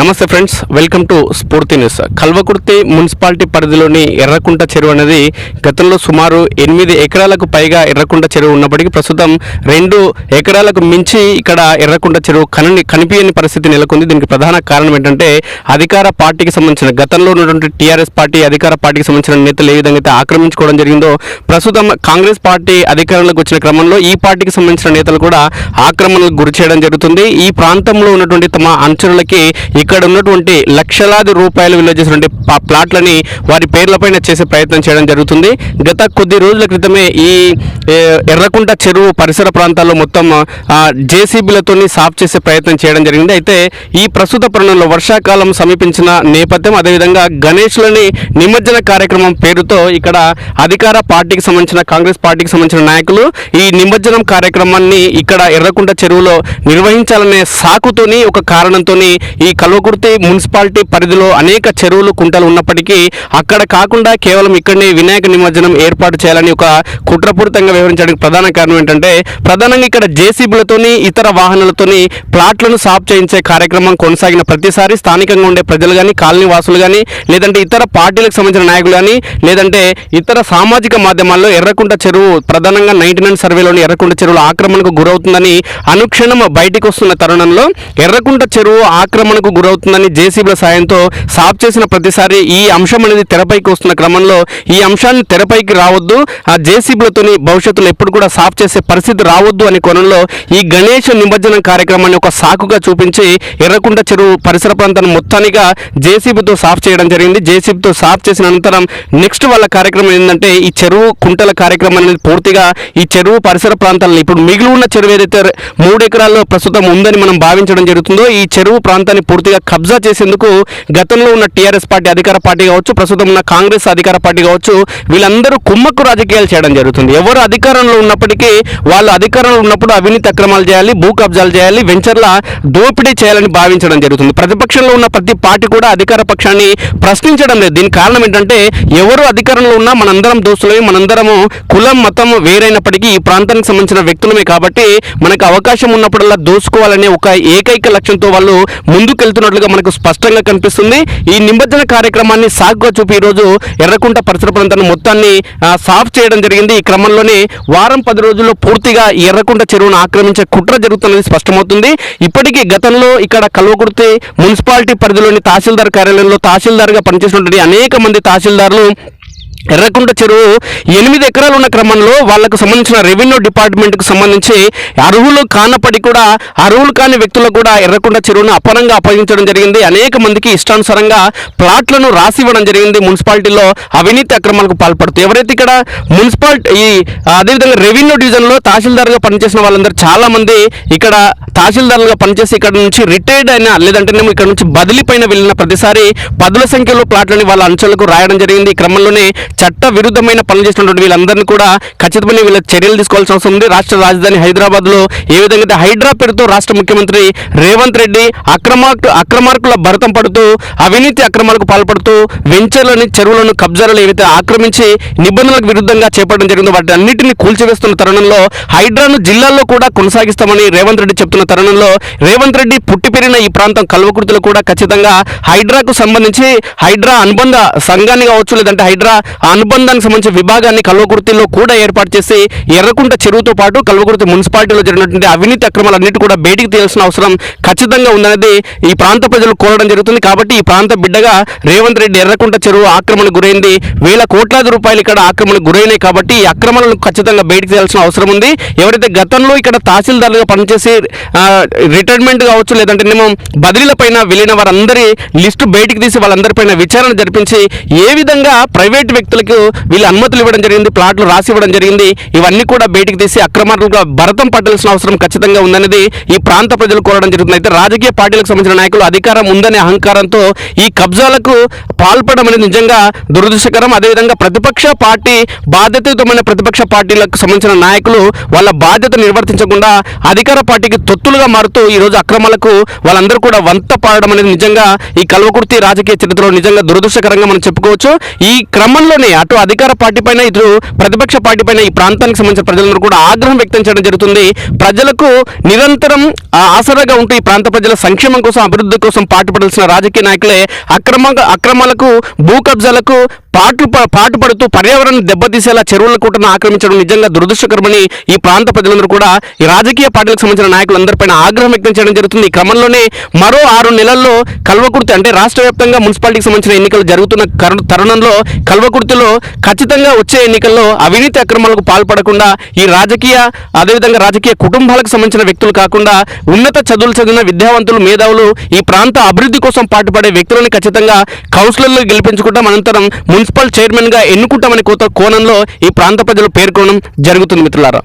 నమస్తే friends welcome to Sphoorthi news. Kalvakurthy municipality పరిధిలోని ఎర్రకుంట చెరువు అనేది గతంలో సుమారు ఎనిమిది ఎకరాలకు పైగా ఎర్రకుంట చెరువు ఉన్నప్పటికీ ప్రస్తుతం రెండు ఎకరాలకు మించి ఇక్కడ ఎర్రకుంట చెరువు కనని కనిపించని పరిస్థితి నెలకొంది. దీనికి ప్రధాన కారణం ఏంటంటే అధికార పార్టీకి సంబంధించిన గతంలో ఉన్నటువంటి టీఆర్ఎస్ పార్టీ అధికార పార్టీకి సంబంధించిన నేతలు ఏ విధంగా అయితే ఆక్రమించుకోవడం జరిగిందో ప్రస్తుతం కాంగ్రెస్ పార్టీ అధికారంలోకి వచ్చిన క్రమంలో ఈ పార్టీకి సంబంధించిన నేతలు కూడా ఆక్రమణలకు గురి చేయడం జరుగుతుంది. ఈ ప్రాంతంలో ఉన్నటువంటి తమ అనుచరులకి ఇక్కడ ఉన్నటువంటి లక్షలాది రూపాయలు విలువ చేసినటువంటి ప్లాట్లని వారి పేర్లపైన చేసే ప్రయత్నం చేయడం జరుగుతుంది. గత కొద్ది రోజుల క్రితమే ఈ ఎర్రకుంట చెరువు పరిసర ప్రాంతాల్లో మొత్తం జేసీబీలతో సాఫ్ చేసే ప్రయత్నం చేయడం జరిగింది. అయితే ఈ ప్రస్తుత పరుణంలో వర్షాకాలం సమీపించిన నేపథ్యం అదేవిధంగా గణేష్లని నిమజ్జన కార్యక్రమం పేరుతో ఇక్కడ అధికార పార్టీకి సంబంధించిన కాంగ్రెస్ పార్టీకి సంబంధించిన నాయకులు ఈ నిమజ్జనం కార్యక్రమాన్ని ఇక్కడ ఎర్రకుంట చెరువులో నిర్వహించాలనే సాకుతోని ఒక కారణంతోని ఈ కలువ కల్వకుర్తి మున్సిపాలిటీ పరిధిలో అనేక చెరువులు కుంటలు ఉన్నప్పటికీ అక్కడ కాకుండా కేవలం ఇక్కడనే వినాయక నిమజ్జనం ఏర్పాటు చేయాలని ఒక కుట్రపూరితంగా వివరించడానికి ప్రధాన కారణం ఏంటంటే ప్రధానంగా ఇక్కడ జేసీబీలతోని ఇతర వాహనాలతోని ప్లాట్లను సాఫ్ చేయించే కార్యక్రమం కొనసాగిన ప్రతిసారి స్థానికంగా ఉండే ప్రజలు కానీ కాలనీ వాసులు కానీ లేదంటే ఇతర పార్టీలకు సంబంధించిన నాయకులు కానీ లేదంటే ఇతర సామాజిక మాధ్యమాల్లో ఎర్రకుంట చెరువు ప్రధానంగా నైన్టీ నైన్ సర్వేలోని ఎర్రకుంట చెరువుల ఆక్రమణకు గురవుతుందని అనుక్షణం బయటికి వస్తున్న తరుణంలో ఎర్రకుంట చెరువు ఆక్రమణకు అవుతుందని జేసీబీల సాయంతో సాఫ్ చేసిన ప్రతిసారి ఈ అంశం అనేది తెరపైకి వస్తున్న క్రమంలో ఈ అంశాన్ని తెరపైకి రావద్దు ఆ జేసీబీలతోని భవిష్యత్తులో ఎప్పుడు కూడా సాఫ్ చేసే పరిస్థితి రావద్దు అనే కోణంలో ఈ గణేష్ నిమజ్జనం కార్యక్రమాన్ని ఒక సాకుగా చూపించి ఎర్రకుంట చెరువు పరిసర ప్రాంతాన్ని మొత్తానిగా జేసీబీతో సాఫ్ చేయడం జరిగింది. జేసీబీతో సాఫ్ చేసిన అనంతరం నెక్స్ట్ వాళ్ళ కార్యక్రమం ఏంటంటే ఈ చెరువు కుంటల కార్యక్రమం అనేది పూర్తిగా ఈ చెరువు పరిసర ప్రాంతాలను ఇప్పుడు మిగిలి ఉన్న చెరువు ఏదైతే మూడు ఎకరాల్లో ప్రస్తుతం ఉందని మనం భావించడం జరుగుతుందో ఈ చెరువు ప్రాంతాన్ని పూర్తిగా కబ్జా చేసేందుకు గతంలో ఉన్న టీఆర్ఎస్ పార్టీ అధికార పార్టీ కావచ్చు ప్రస్తుతం ఉన్న కాంగ్రెస్ అధికార పార్టీ కావచ్చు వీళ్ళందరూ కుమ్మక్కు రాజకీయాలు చేయడం జరుగుతుంది. ఎవరు అధికారంలో ఉన్నప్పటికీ వాళ్ళు అధికారంలో ఉన్నప్పుడు అవినీతి అక్రమాలు చేయాలి భూ కబ్జాలు చేయాలి వెంచర్ల దోపిడీ చేయాలని భావించడం జరుగుతుంది. ప్రతిపక్షంలో ఉన్న ప్రతి పార్టీ కూడా అధికార పక్షాన్ని ప్రశ్నించడం లేదు. దీనికి కారణం ఏంటంటే ఎవరు అధికారంలో ఉన్నా మనందరం దోస్తులమే మనందరము కులం మతం వేరైనప్పటికీ ఈ ప్రాంతానికి సంబంధించిన వ్యక్తులమే కాబట్టి మనకు అవకాశం ఉన్నప్పుడల్లా దోసుకోవాలనే ఒక ఏకైక లక్ష్యంతో వాళ్ళు ముందుకెళ్తున్నట్లుగా మనకు స్పష్టంగా కనిపిస్తుంది. ఈ నిమజ్జన కార్యక్రమాన్ని సాగుగా చూపి ఈరోజు ఎర్రకుంట పరిసర ప్రాంతాన్ని మొత్తాన్ని సాఫ్ చేయడం జరిగింది. ఈ క్రమంలోనే వారం పది రోజుల్లో పూర్తిగా ఎర్రకుంట చెరువును ఆక్రమించే కుట్ర జరుగుతున్నది స్పష్టమవుతుంది. ఇప్పటికీ గతంలో ఇక్కడ కల్వకుర్తి మున్సిపాలిటీ పరిధిలోని తహసీల్దార్ కార్యాలయంలో తహసీల్దార్గా పనిచేసినటువంటి అనేక మంది తహసీల్దార్లు ఎర్రకుంట చెరువు ఎనిమిది ఎకరాలు ఉన్న క్రమంలో వాళ్ళకు సంబంధించిన రెవెన్యూ డిపార్ట్మెంట్కి సంబంధించి అర్హులు కానప్పటికీ కూడా అర్హులు కాని వ్యక్తులకు కూడా ఎర్రకుంట చెరువును అపరంగా అప్పగించడం జరిగింది. అనేక మందికి ఇష్టానుసారంగా ప్లాట్లను రాసి ఇవ్వడం జరిగింది. మున్సిపాలిటీలో అవినీతి అక్రమాలకు పాల్పడుతూ ఎవరైతే ఇక్కడ మున్సిపాలిటీ ఈ అదేవిధంగా రెవెన్యూ డివిజన్లో తహసీల్దార్గా పనిచేసిన వాళ్ళందరూ చాలామంది ఇక్కడ తహసీల్దార్లుగా పనిచేసి ఇక్కడ నుంచి రిటైర్డ్ అయినా లేదంటే ఇక్కడ నుంచి బదిలీ పైన వెళ్ళిన ప్రతిసారి పదుల సంఖ్యలో ప్లాట్లని వాళ్ళ అంచెలకు రాయడం జరిగింది. ఈ క్రమంలోనే చట్ట విరుద్ధమైన పనులు చేసినటువంటి వీళ్ళందరినీ కూడా ఖచ్చితమైన వీళ్ళ చర్యలు తీసుకోవాల్సిన అవసరం ఉంది. రాష్ట్ర రాజధాని హైదరాబాద్లో ఏ విధంగా హైడ్రా పేరుతో రాష్ట్ర ముఖ్యమంత్రి రేవంత్ రెడ్డి అక్రమ అక్రమార్కుల భరతం పడుతూ అవినీతి అక్రమాలకు పాల్పడుతూ వెంచర్లని చెరువులను కబ్జాలను ఏవైతే ఆక్రమించి నిబంధనలకు విరుద్ధంగా చేపట్టడం జరిగిందో వాటి అన్నింటినీ కూల్చివేస్తున్న తరుణంలో హైడ్రాను జిల్లాల్లో కూడా కొనసాగిస్తామని రేవంత్ రెడ్డి చెప్తున్న తరుణంలో రేవంత్ రెడ్డి పుట్టిపెరిగిన ఈ ప్రాంతం కల్వకుర్తిలో కూడా ఖచ్చితంగా హైడ్రాకు సంబంధించి హైడ్రా అనుబంధ సంఘాన్ని కావచ్చు లేదంటే హైడ్రా అనుబంధానికి సంబంధించిన విభాగాన్ని కల్వకుర్తిలో కూడా ఏర్పాటు చేసి ఎర్రకుంట చెరువుతో పాటు కల్వకుర్తి మున్సిపాలిటీలో జరిగినటువంటి అవినీతి అక్రమాలన్నిటి కూడా బయటికి తీయాల్సిన అవసరం ఖచ్చితంగా ఉందనేది ఈ ప్రాంత ప్రజలు కోరడం జరుగుతుంది. కాబట్టి ఈ ప్రాంత బిడ్డగా రేవంత్ రెడ్డి ఎర్రకుంట చెరువు ఆక్రమణకు గురైంది. వేల కోట్లాది రూపాయలు ఇక్కడ ఆక్రమణకు గురైనాయి కాబట్టి ఈ అక్రమాలను ఖచ్చితంగా బయటికి తీయాల్సిన అవసరం ఉంది. ఎవరైతే గతంలో ఇక్కడ తహసీల్దారులుగా పనిచేసి రిటైర్మెంట్ కావచ్చు లేదంటే మేము బదిలీల పైన వెళ్ళిన వారందరి లిస్టు బయటికి తీసి వాళ్ళందరిపైన విచారణ జరిపించి ఏ విధంగా ప్రైవేట్ వ్యక్తి వ్యక్తులకు వీళ్ళు అనుమతులు ఇవ్వడం జరిగింది ప్లాట్లు రాసి ఇవ్వడం జరిగింది. ఇవన్నీ కూడా బయటికి తీసి అక్రమాలుగా భరతం పట్టాల్సిన అవసరం ఖచ్చితంగా ఉందనేది ఈ ప్రాంత ప్రజలు కోరడం జరుగుతుంది. అయితే రాజకీయ పార్టీలకు సంబంధించిన నాయకులు అధికారం ఉందనే అహంకారంతో ఈ కబ్జాలకు పాల్పడడం అనేది నిజంగా దురదృష్టకరం. అదేవిధంగా ప్రతిపక్ష పార్టీ బాధ్యతయుతమైన ప్రతిపక్ష పార్టీలకు సంబంధించిన నాయకులు వాళ్ళ బాధ్యత నిర్వర్తించకుండా అధికార పార్టీకి తొత్తులుగా మారుతూ ఈ రోజు అక్రమాలకు వాళ్ళందరూ కూడా వంత పాడడం అనేది నిజంగా ఈ కల్వకుర్తి రాజకీయ చరిత్రలో నిజంగా దురదృష్టకరంగా మనం చెప్పుకోవచ్చు. ఈ క్రమంలో వెంటనే అటు అధికార పార్టీ పైన ఇటు ప్రతిపక్ష పార్టీ పైన ఈ ప్రాంతానికి సంబంధించిన ప్రజలందరూ కూడా ఆగ్రహం వ్యక్తం చేయడం జరుగుతుంది. ప్రజలకు నిరంతరం ఆ, ఆసరాగా ఉంటూ ఈ ప్రాంత ప్రజల సంక్షేమం కోసం అభివృద్ధి కోసం పాటుపడాల్సిన రాజకీయ నాయకులే అక్రమ అక్రమాలకు భూ కబ్జాలకు పాటు పాటుపడుతూ పర్యావరణం దెబ్బతీసేలా చెరువుల కూటను ఆక్రమించడం నిజంగా దురదృష్టకరమని ఈ ప్రాంత ప్రజలందరూ కూడా ఈ రాజకీయ పార్టీలకు సంబంధించిన నాయకులందరిపైన ఆగ్రహం వ్యక్తం చేయడం జరుగుతుంది. ఈ క్రమంలోనే మరో ఆరు నెలల్లో కల్వకుర్తి అంటే రాష్ట్ర వ్యాప్తంగా మున్సిపాలిటీకి సంబంధించిన ఎన్నికలు జరుగుతున్న తరుణంలో కల్వకుర్తిలో ఖచ్చితంగా వచ్చే ఎన్నికల్లో అవినీతి అక్రమాలకు పాల్పడకుండా ఈ రాజకీయ అదేవిధంగా రాజకీయ కుటుంబాలకు సంబంధించిన వ్యక్తులు కాకుండా ఉన్నత చదువులు చదివిన విద్యావంతులు మేధావులు ఈ ప్రాంత అభివృద్ధి కోసం పాటుపడే వ్యక్తులను ఖచ్చితంగా కౌన్సిలర్లు గెలిపించుకుంటాం. అనంతరం మున్సిపల్ చైర్మన్గా ఎన్నుకుంటామని కోత కోణంలో ఈ ప్రాంత ప్రజలు పేర్కొనడం జరుగుతుంది మిత్రులారా.